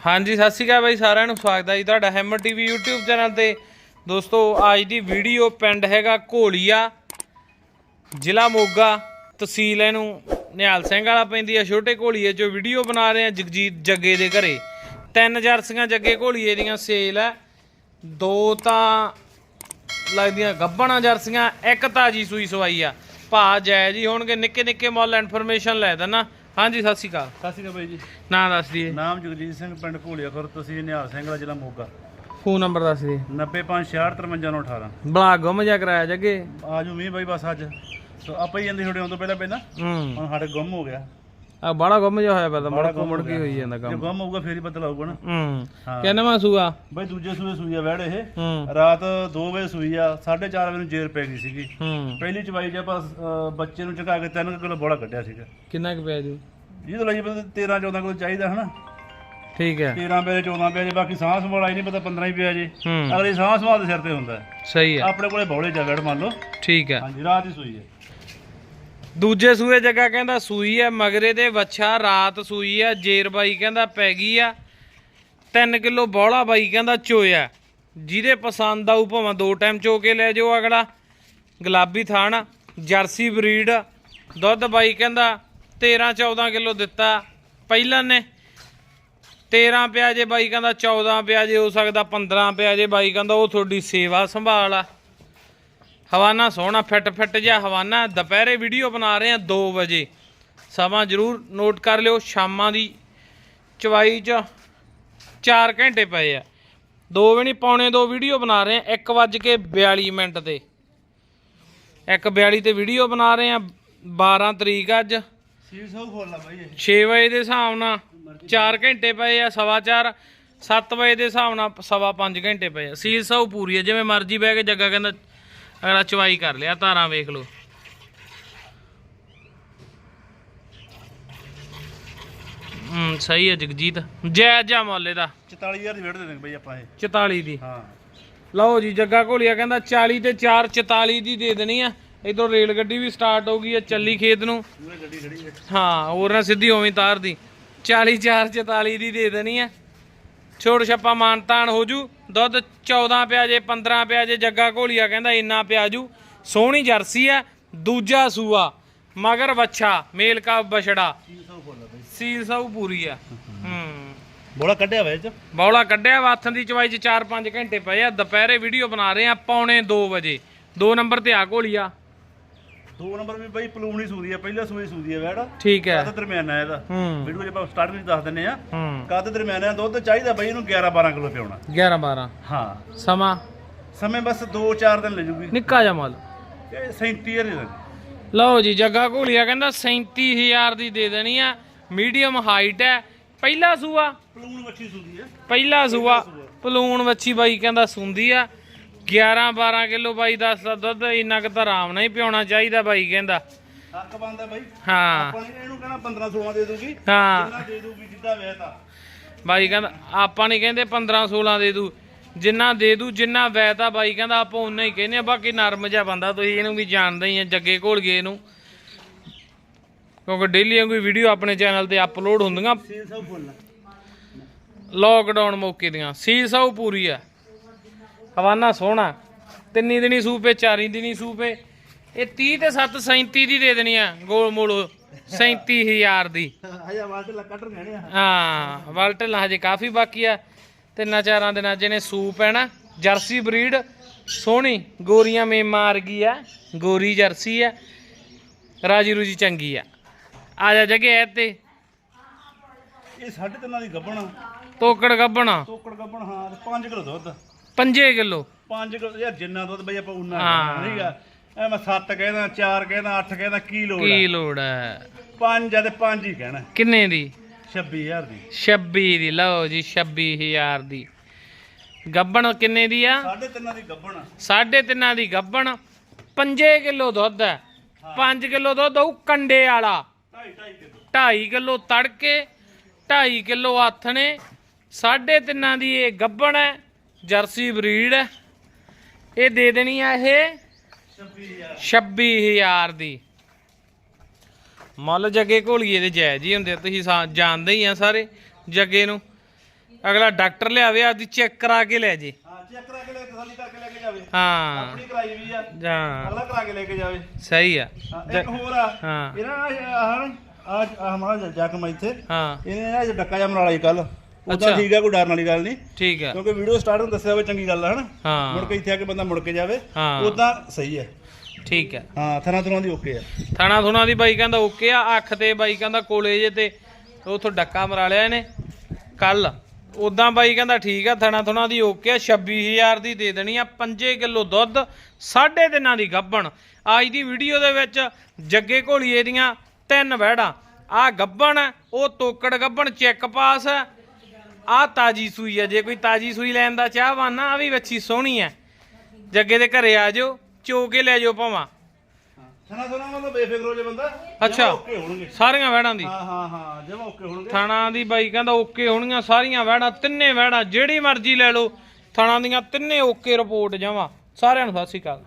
ਹਾਂਜੀ, ਸਤਿ ਸ਼੍ਰੀ ਅਕਾਲ ਬਾਈ ਸਾਰਿਆਂ ਨੂੰ, ਸਵਾਗਤ ਹੈ ਜੀ ਤੁਹਾਡਾ ਹੈਮਰ ਟੀਵੀ YouTube ਚੈਨਲ ਤੇ। ਦੋਸਤੋ, ਅੱਜ ਦੀ ਵੀਡੀਓ ਪਿੰਡ ਹੈਗਾ ਘੋਲੀਆ, ਜ਼ਿਲ੍ਹਾ ਮੋਗਾ, ਤਹਿਸੀਲ ਇਹਨੂੰ ਨਿਹਾਲ ਸਿੰਘ ਵਾਲਾ ਪੈਂਦੀ ਆ, ਛੋਟੇ ਘੋਲੀਏ ਚੋਂ ਵੀਡੀਓ ਬਣਾ ਰਹੇ ਆ ਜਗਜੀਤ ਜੱਗੇ ਦੇ ਘਰੇ। ਤਿੰਨ ਜਰਸੀਆਂ ਜੱਗੇ ਘੋਲੀਏ ਦੀਆਂ ਸੇਲ ਆ। ਦੋ ਤਾਂ ਲੱਗਦੀਆਂ ਗੱਬਣਾ ਜਰਸੀਆਂ, ਇੱਕ ਤਾਜੀ ਸੂਈ ਸਵਾਈ ਆ। ਭਾ ਜੈ ਜੀ ਹੋਣਗੇ ਨਿੱਕੇ ਨਿੱਕੇ ਮੁੱਲ ਇਨਫੋਰਮੇਸ਼ਨ ਲੈ ਦੇਣਾ ਹਾਂਜੀ ਸਤਿ ਸ਼੍ਰੀ ਅਕਾਲ। ਸਤਿ ਸ਼੍ਰੀ ਅਕਾਲ ਬਾਈ ਜੀ। ਨਾਂ ਦੱਸ ਦਈਏ। ਨਾਮ ਜਗਜੀਤ ਸਿੰਘ ਪਿੰਡ ਘੋਲੀਆ ਖੁਰ ਤੁਸੀਂ ਨਿਹਾਲ ਸਿੰਘ ਵਾਲਾ ਜ਼ਿਲ੍ਹਾ ਮੋਗਾ। ਫੋਨ ਨੰਬਰ ਦੱਸ ਦੇ 9566535918 ਬਲਾ ਗੁੰਮ ਜਾ ਕਰਾਇਆ ਜੱਗੇ। ਆਜੋ ਮੀਂਹ ਬਾਈ ਬਸ ਅੱਜ। ਸੋ ਆਪਾਂ ਹੀ ਜਾਂਦੇ ਛੋੜੇ ਆਉਣ ਤੋਂ ਪਹਿਲਾਂ ਪਹਿਲਾਂ। ਹੂੰ। ਹੁਣ ਸਾਡੇ ਗੁੰਮ ਹੋ ਗਿਆ। ਆ ਬੜਾ ਗੁੰਮ ਜਾ ਹੋਇਆ ਪਿਆ ਮੁੜ ਕੋ ਮੁੜ ਕੇ। ਹੋਈ ਜਾਂਦਾ ਜੇ ਕੰਮ ਗੁੰਮ ਹੋਊਗਾ ਫੇਰ ਹੀ ਪਤਾ ਲੱਗੂਗਾ ਨਾ। ਹੂੰ। ਕਹਿੰਦਾ ਮੈਂ ਸੂਆ? ਬਾਈ ਦੂਜੇ ਸੂਏ ਸੂਈ ਆ ਵੜ ਇਹ। ਰਾਤ 2 ਵਜੇ ਸੂਈ ਆ 4:30 ਵਜੇ ਨੂੰ ਜੇਰ ਪੈ ਗਈ ਸੀਗੀ। ਪਹਿਲੀ ਚਵਾਈ 'ਚ ਆਪਾਂ ਬੱਚੇ ਨੂੰ ਚਕਾ ਕੇ 3 ਕਿਲੋ ਬੋੜਾ ਕੱਢਿਆ ਸੀਗਾ। ਕਿੰਨਾ ਕੁ ਪਿਆ ਜੀ? ਤਾਂ ਲਈ 13 14 ਕਿਲੋ ਚਾਹੀਦਾ ਹਨਾ। ਠੀਕ ਹੈ। 13 ਪਿਆ 14 ਪਿਆ ਜੇ ਬਾਕੀ ਸਾਹ ਸੰਭਾਲ ਆਈ ਨਹੀਂ ਪਤਾ 15 ਹੀ ਪਿਆ ਜੇ। ਹੂੰ। ਅਗਲੇ ਸਾਹ ਸੰਭਾਲ ਦੇ ਸਿਰ ਤੇ ਹੁੰਦਾ। ਹੈ। ਸਹੀ ਹੈ। ਆਪਣੇ ਕੋਲੇ ਬੌਲੇ ਜਾ ਵੜ ਮੰਨ ਲਓ। ਠੀਕ ਹੈ। ਹਾਂਜੀ ਰਾਤ ਹੀ ਸੂਈ ਹੈ। ਦੂਜੇ ਸੂਏ ਜੱਗਾ ਕਹਿੰਦਾ ਸੂਈ ਹੈ ਮਗਰੇ ਦੇ ਵੱਛਾ ਰਾਤ ਸੂਈ ਹੈ ਜੇਰ ਬਾਈ ਕਹਿੰਦਾ ਪੈ ਗਈ ਆ। 3 ਕਿਲੋ ਬੋਲਾ ਬਾਈ ਕਹਿੰਦਾ ਚੋਇਆ। ਜਿਹਦੇ ਪਸੰਦ ਆਊ ਭਾਵੇਂ ਦੋ ਟਾਈਮ ਚੋ ਕੇ ਲੈ ਜਾਓ ਅਗਲਾ। ਗੁਲਾਬੀ ਥਾਣ ਜਰਸੀ ਬਰੀਡ। ਦੁੱਧ ਬਾਈ ਕਹਿੰਦਾ 13 14 ਕਿਲੋ ਦਿੱਤਾ। ਪਹਿਲਾਂ ਨੇ 13 ਪਿਆ ਜੇ ਬਾਈ ਕਹਿੰਦਾ 14 ਪਿਆ ਜੇ, ਹੋ ਸਕਦਾ 15 ਪਿਆ ਜੇ। ਬਾਈ ਕਹਿੰਦਾ ਉਹ ਤੁਹਾਡੀ ਸੇਵਾ ਸੰਭਾਲ ਆ। ਹਵਾਨਾ ਸੋਹਣਾ, ਫਿੱਟ ਫਿੱਟ ਜਿਹਾ ਹਵਾਨਾ। ਦੁਪਹਿਰੇ ਵੀਡੀਓ ਬਣਾ ਰਹੇ ਆ 2 ਵਜੇ। ਸਮਾਂ ਜਰੂਰ ਨੋਟ ਕਰ ਲਿਓ, ਸ਼ਾਮਾਂ ਦੀ ਚਵਾਈ ਚ 4 ਘੰਟੇ ਪਏ ਆ। ਦੋ ਵੀ ਨਹੀਂ, ਪੌਣੇ ਦੋ ਵੀਡੀਓ ਬਣਾ ਰਹੇ ਆ 1 ਵੱਜ ਕੇ 42 ਮਿੰਟ ਤੇ। 1:42 ਤੇ ਵੀਡੀਓ ਬਣਾ ਰਹੇ ਆ 12 ਤਰੀਕ ਅੱਜ। ਸੀਲ ਸੌ ਖੋਲ ਲਾ ਬਾਈ ਇਹ। 6 ਵਜੇ ਦੇ ਹਿਸਾਬ ਨਾਲ 4 ਘੰਟੇ ਪਏ ਆ ਸਵਾ 4 7 ਵਜੇ ਦੇ ਹਿਸਾਬ ਨਾਲ ਸਵਾ 5 ਘੰਟੇ ਪਏ ਆ। ਸੀਲ ਸੌ ਪੂਰੀ ਆ ਜਿਵੇਂ ਮਰਜ਼ੀ ਬਹਿ ਕੇ ਜੱਗਾ ਕਹਿੰਦਾ ਅਗਲਾ ਚਵਾਈ ਕਰ ਲਿਆ ਧਾਰਾਂ ਵੇਖ ਲਓ। ਹੂੰ ਸਹੀ ਹੈ ਜਗਜੀਤ। ਜੈ ਜਾ ਮੌਲੇ ਦਾ 44000 ਦੀ ਵੇੜ ਦੇ ਦੇਂਗੇ ਬਾਈ ਆਪਾਂ ਇਹ। 44 ਦੀ। ਹਾਂ। ਲਓ ਜੀ ਜੱਗਾ ਘੋਲੀਆ ਕਹਿੰਦਾ 40 ਤੇ 4 44 ਦੀ ਦੇ ਦੇਣੀ ਆ। ਇਧਰੋਂ ਰੇਲ ਗੱਡੀ ਵੀ ਸਟਾਰਟ ਹੋ ਗਈ ਆ ਚੱਲੀ ਖੇਤ ਨੂੰ। ਹੈ ਹਾਂ ਹੋਰ ਨਾ ਸਿੱਧੀ ਹੋਵੀਂ ਤਾਰ ਦੀ। 40 4 44 ਦੀ ਦੇ ਦੇਣੀ ਆ ਛੋੜ ਛੱਪਾ ਮਾਨਤਾਨ ਹੋ ਜੂ। ਦੁੱਧ 14 ਪਿਆ ਜੇ 15 ਪਿਆ ਜੇ ਜੱਗਾ ਘੋਲੀਆ ਕਹਿੰਦਾ ਇੰਨਾ ਪਿਆ ਜੂ। ਸੋਹਣੀ ਜਰਸੀ ਆ ਦੂਜਾ ਸੂਆ ਮਗਰ ਵੱਛਾ ਮੇਲ ਕਾ ਬਛੜਾ। ਸੀਲ ਸਭ ਪੂਰੀ ਆ ਹੂੰ। ਬੋਲਾ ਕੱਢਿਆ ਵੇ ਚ? ਬੌਲਾ ਕੱਢਿਆ ਵਾਥਨ ਦੀ ਚਵਾਈ ਚ 4-5 ਘੰਟੇ ਪਏ ਆ। ਦੁਪਹਿਰੇ ਵੀਡੀਓ ਬਣਾ ਰਹੇ ਆ ਪੌਣੇ 2 ਵਜੇ। 2 ਨੰਬਰ ਤੇ ਆ ਘੋਲੀਆ। ਦੋ ਨੰਬਰ ਵੀ ਬਾਈ ਪਲੂਣੀ ਸੂਦੀ ਆ ਪਹਿਲਾ ਸੂਈ ਸੂਦੀ ਆ ਵੈੜ। ਠੀਕ ਹੈ। ਕੱਦ ਦਰਮਿਆਨਾ ਇਹਦਾ। ਹੂੰ। ਵੀਡੀਓ ਜੇ ਆਪਾਂ ਸਟਾਰਟ ਵਿੱਚ ਦੱਸ ਦਿੰਨੇ ਆ। ਹੂੰ। ਕੱਦ ਦਰਮਿਆਨਾ ਦੁੱਧ ਚਾਹੀਦਾ ਬਾਈ ਇਹਨੂੰ 11 12 ਕਿਲੋ ਪਿਆਉਣਾ। 11 12 ਹਾਂ। ਸਮਾਂ? ਸਮੇਂ ਬਸ 2-4 ਦਿਨ ਲੈ ਜੂਗੀ। ਨਿੱਕਾ ਜਿਹਾ ਮੁੱਲ। ਇਹ 37000 ਦੇ ਦਾਂਗੇ ਲਓ ਜੀ ਜੱਗਾ ਘੋਲੀਆ ਕਹਿੰਦਾ 37000 ਦੀ ਦੇ ਦੇਣੀ ਆ। ਮੀਡੀਅਮ ਹਾਈਟ ਹੈ। ਪਹਿਲਾ ਸੂਆ? ਪਲੂਣ ਵੱਛੀ ਸੂਦੀ ਆ। ਪਹਿਲਾ ਸੂਆ। ਪਲੂਣ ਵੱਛੀ ਬਾਈ ਕਹਿੰਦਾ ਸੁੰਦੀ ਆ। 11 12 ਕਿਲੋ ਬਾਈ ਦੱਸਦਾ ਦੁੱਧ ਇੰਨਾ ਕੁ ਤਾਂ ਆਰਾਮ ਨਾਲ ਹੀ ਪਿਆਉਣਾ ਚਾਹੀਦਾ ਬਾਈ ਕਹਿੰਦਾ। ਹੱਕ ਬੰਦਾ ਬਾਈ। ਹਾਂ। ਆਪਾਂ ਨੇ ਇਹਨੂੰ ਕਹਿਣਾ 15 16 ਦੇ ਦੂਗੀ ਹਾਂ। ਜਿੰਨਾ ਦੇ ਦੂਗੀ ਜਿੱਦਾਂ ਵੇ ਤਾਂ। ਬਾਈ ਕਹਿੰਦਾ ਆਪਾਂ ਨਹੀਂ ਕਹਿੰਦੇ 15 16 ਦੇ ਦੂ ਜਿੰਨਾ ਦੇ ਦੂ ਜਿੰਨਾ ਵੈਤਾ ਬਾਈ ਕਹਿੰਦਾ ਆਪਾਂ ਉਨਾ ਹੀ ਕਹਿੰਦੇ ਆ। ਬਾਕੀ ਨਰਮ ਜਿਹਾ ਬੰਦਾ ਤੁਸੀਂ ਇਹਨੂੰ ਵੀ ਜਾਣਦੇ ਹੀ ਆ ਜੱਗੇ ਘੋਲ ਗਏ ਇਹਨੂੰ। ਕਿਉਂਕਿ ਡੇਲੀ ਕੋਈ ਵੀਡੀਓ ਆਪਣੇ ਚੈਨਲ ਤੇ ਅਪਲੋਡ ਹੁੰਦੀਆਂ। ਸੀਲ ਸਭ ਫੁੱਲ ਲੋਕਡਾਊਨ ਮੌਕੇ ਦੀਆਂ। ਸੀ ਸੌ ਪੂਰੀ ਆ। ਹਵਾਨਾ ਸੋਹਣਾ। ਤਿੰਨੀ ਦਿਨੀ ਸੂਪੇ ਚਾਰੀ ਦਿਨੀ ਸੂਪੇ ਇਹ 30 ਤੇ 7 37 ਦੀ ਦੇ ਦੇਣੀ ਆ ਗੋਲ ਮੋਲ 37000 ਦੀ। ਹਜਾ ਵਾਲਟ ਲਾ ਕੱਟ ਰਹਿਣੇ ਆ। ਹਾਂ ਵਲਟਲ ਹਜੇ ਕਾਫੀ ਬਾਕੀ ਆ। ਤਿੰਨਾਂ ਚਾਰਾਂ ਦਿਨਾਂ ਜਿਹਨੇ ਸੂਪ ਹੈ ਨਾ ਜਰਸੀ ਬਰੀਡ ਸੋਹਣੀ ਗੋਰੀਆਂ ਮੇ ਮਾਰ ਗਈ ਆ ਗੋਰੀ ਜਰਸੀ ਆ ਰਾਜੀ ਰੂਜੀ ਚੰਗੀ ਆ। ਆ ਜਾ ਜਗੇ ਐ ਤੇ। ਇਹ ਸਾਢੇ ਤਿੰਨਾਂ ਦੀ ਗੱਬਣ ਤੋਕੜ ਗੱਬਣਾ ਤੋਕੜ ਗੱਬਣ ਹਾਂ 5 ਕਿਲੋ ਦੁੱਧ। 5 ਕਿਲੋ। 5 ਕਿਲੋ ਯਾਰ ਜਿੰਨਾ ਦੁੱਧ ਬਈ ਆਪਾਂ ਉਨਾ ਹਾਂ। ਠੀਕ ਆ। ਐ ਮੈਂ 7 ਕਹਿੰਦਾ 4 ਕਹਿੰਦਾ 8 ਕਹਿੰਦਾ ਕੀ ਲੋੜ ਕੀ ਆ? ਲੋੜ ਹੈ 5 ਆ ਤੇ 5 ਹੀ ਕਹਿਣਾ। ਕਿੰਨੇ ਦੀ? 26000 ਦੀ। 26 ਦੀ ਲਓ ਜੀ 26000 ਦੀ। ਗੱਬਣ ਕਿੰਨੇ ਦੀ ਆ? ਸਾਢੇ ਤਿੰਨਾਂ ਦੀ ਗੱਬਣ ਸਾਢੇ ਤਿੰਨਾਂ ਦੀ ਗੱਬਣ। 5 ਕਿਲੋ ਦੁੱਧ ਹੈ। 5 ਕਿਲੋ ਦੁੱਧ ਉਹ ਕੰਡੇ ਵਾਲਾ। 2.5 2.5 ਕਿਲੋ। 2.5 ਕਿਲੋ ਤੜਕੇ 2.5 ਕਿਲੋ ਆਥਣੇ। ਸਾਢੇ ਤਿੰਨਾਂ ਦੀ ਇਹ ਗੱਬਣ ਹੈ। ਜਰਸੀ ਬਰੀਡ ਹੈ। ਇਹ ਦੇ ਦੇਣੀ ਆ ਇਹ 26000 26000 ਦੀ। ਮੁੱਲ ਜੱਗੇ ਘੋਲੀਏ ਦੇ ਜਾਇਜ਼ ਹੀ ਹੁੰਦੇ ਆ, ਤੁਸੀਂ ਜਾਣਦੇ ਹੀ ਆ ਸਾਰੇ ਜੱਗੇ ਨੂੰ। ਅਗਲਾ ਡਾਕਟਰ ਲਿਆਵੇ ਆਪਦੀ ਚੈੱਕ ਕਰਾ ਕੇ ਲੈ ਜੇ। ਹਾਂ ਚੈੱਕ ਕਰਾ ਕੇ ਲੈ ਤਸੱਲੀ ਕਰਕੇ ਲੈ ਕੇ ਜਾਵੇ। ਹਾਂ। ਆਪਣੀ ਕਰਾਈ ਵੀ ਆ। ਜਾਂ ਅਗਲਾ ਕਰਾ ਕੇ ਲੈ ਕੇ ਜਾਵੇ। ਸਹੀ ਆ। ਹਾਂ, ਇੱਕ ਹੋਰ ਆ। ਹਾਂ। ਇਹਨਾਂ ਆ ਆ ਹਮਾਰਾ ਜ਼ਖਮ ਆ ਇੱਥੇ। ਹਾਂ। ਇਹਨੇ ਨਾ ਡੱਕਾ ਜਿਹਾ ਮਰਾ ਲਈ ਕੱਲ। ਉਦਾਂ ਠੀਕ ਆ ਕੋਈ ਡਰਨ ਵਾਲੀ ਗੱਲ ਨਹੀਂ। ਠੀਕ ਆ। ਕਿਉਂਕਿ ਵੀਡੀਓ ਸਟਾਰਟ ਨੂੰ ਦੱਸਿਆ ਹੋਵੇ ਚੰਗੀ ਗੱਲ ਆ ਹਨਾ? ਹਾਂ। ਮੁੜ ਕੇ ਇੱਥੇ ਆ ਕੇ ਬੰਦਾ ਮੁੜ ਕੇ ਜਾਵੇ ਹਾਂ। ਉਦਾਂ ਸਹੀ ਹੈ ਠੀਕ ਆ। ਹਾਂ ਥਣਾ ਥਣਾ ਦੀ ਓਕੇ ਆ। ਥਾਣਾ ਥੁਣਾ ਦੀ ਬਾਈ ਕਹਿੰਦਾ ਓਕੇ ਆ ਅੱਖ ਤੇ ਬਾਈ ਕਹਿੰਦਾ ਕੋਲੇ ਜੇ ਤੇ ਉਥੋਂ ਡੱਕਾ ਮਰਾ ਲਿਆ ਇਹਨੇ। ਕੱਲ ਉਦਾਂ ਬਾਈ ਕਹਿੰਦਾ ਠੀਕ ਆ ਥਾਣਾ ਥੁਣਾ ਦੀ ਓਕੇ ਆ 26000 ਦੀ ਦੇ ਦੇਣੀ ਆ 5 ਕਿਲੋ ਦੁੱਧ ਸਾਢੇ ਤਿੰਨਾਂ ਦੀ ਗੱਬਣ। ਅੱਜ ਦੀ ਵੀਡੀਓ ਦੇ ਵਿੱਚ ਜੱਗੇ ਘੋਲੀਏ ਦੀਆਂ ਤਿੰਨ ਵਹਿੜਾਂ। ਆ ਗੱਬਣ ਹੈ, ਉਹ ਤੋਕੜ ਗੱਬਣ ਚੈੱਕ ਪਾਸ ਹੈ ਆ ਤਾਜੀ ਸੂਈ ਆ ਜੇ ਕੋਈ ਤਾਜੀ ਸੂਈ ਲੈਣ ਦਾ ਚਾਹਵਾਨ ਆ ਵੀ ਵੱਛੀ ਸੋਹਣੀ ਹੈ ਜੱਗੇ ਦੇ ਘਰੇ ਆ ਜਾਓ ਚੋ ਕੇ ਲੈ ਜਾਓ ਭਾਵਾਂ। ਥਣਾ ਥਣਾ ਮਤਲਬ ਬੇਫਿਕਰ ਹੋ ਜੇ ਬੰਦਾ? ਅੱਛਾ। ਓਕੇ ਹੋਣਗੇ। ਸਾਰੀਆਂ ਵਹਿੜਾਂ ਦੀ? ਹਾਂ ਹਾਂ ਹਾਂ ਜਮਾ ਓਕੇ ਹੋਣਗੇ। ਥਾਣਾ ਦੀ ਬਾਈ ਕਹਿੰਦਾ ਓਕੇ ਹੋਣਗੀਆਂ ਸਾਰੀਆਂ ਵਹਿੜਾਂ ਤਿੰਨੇ ਵਹਿੜਾਂ ਜਿਹੜੀ ਮਰਜ਼ੀ ਲੈ ਲਓ। ਥਾਣਾ ਦੀਆਂ ਤਿੰਨੇ ਓਕੇ ਰਿਪੋਰਟ ਜਾਵਾਂ ਸਾਰਿਆਂ ਨੂੰ ਸਤਿ ਸ਼੍ਰੀ ਅਕਾਲ।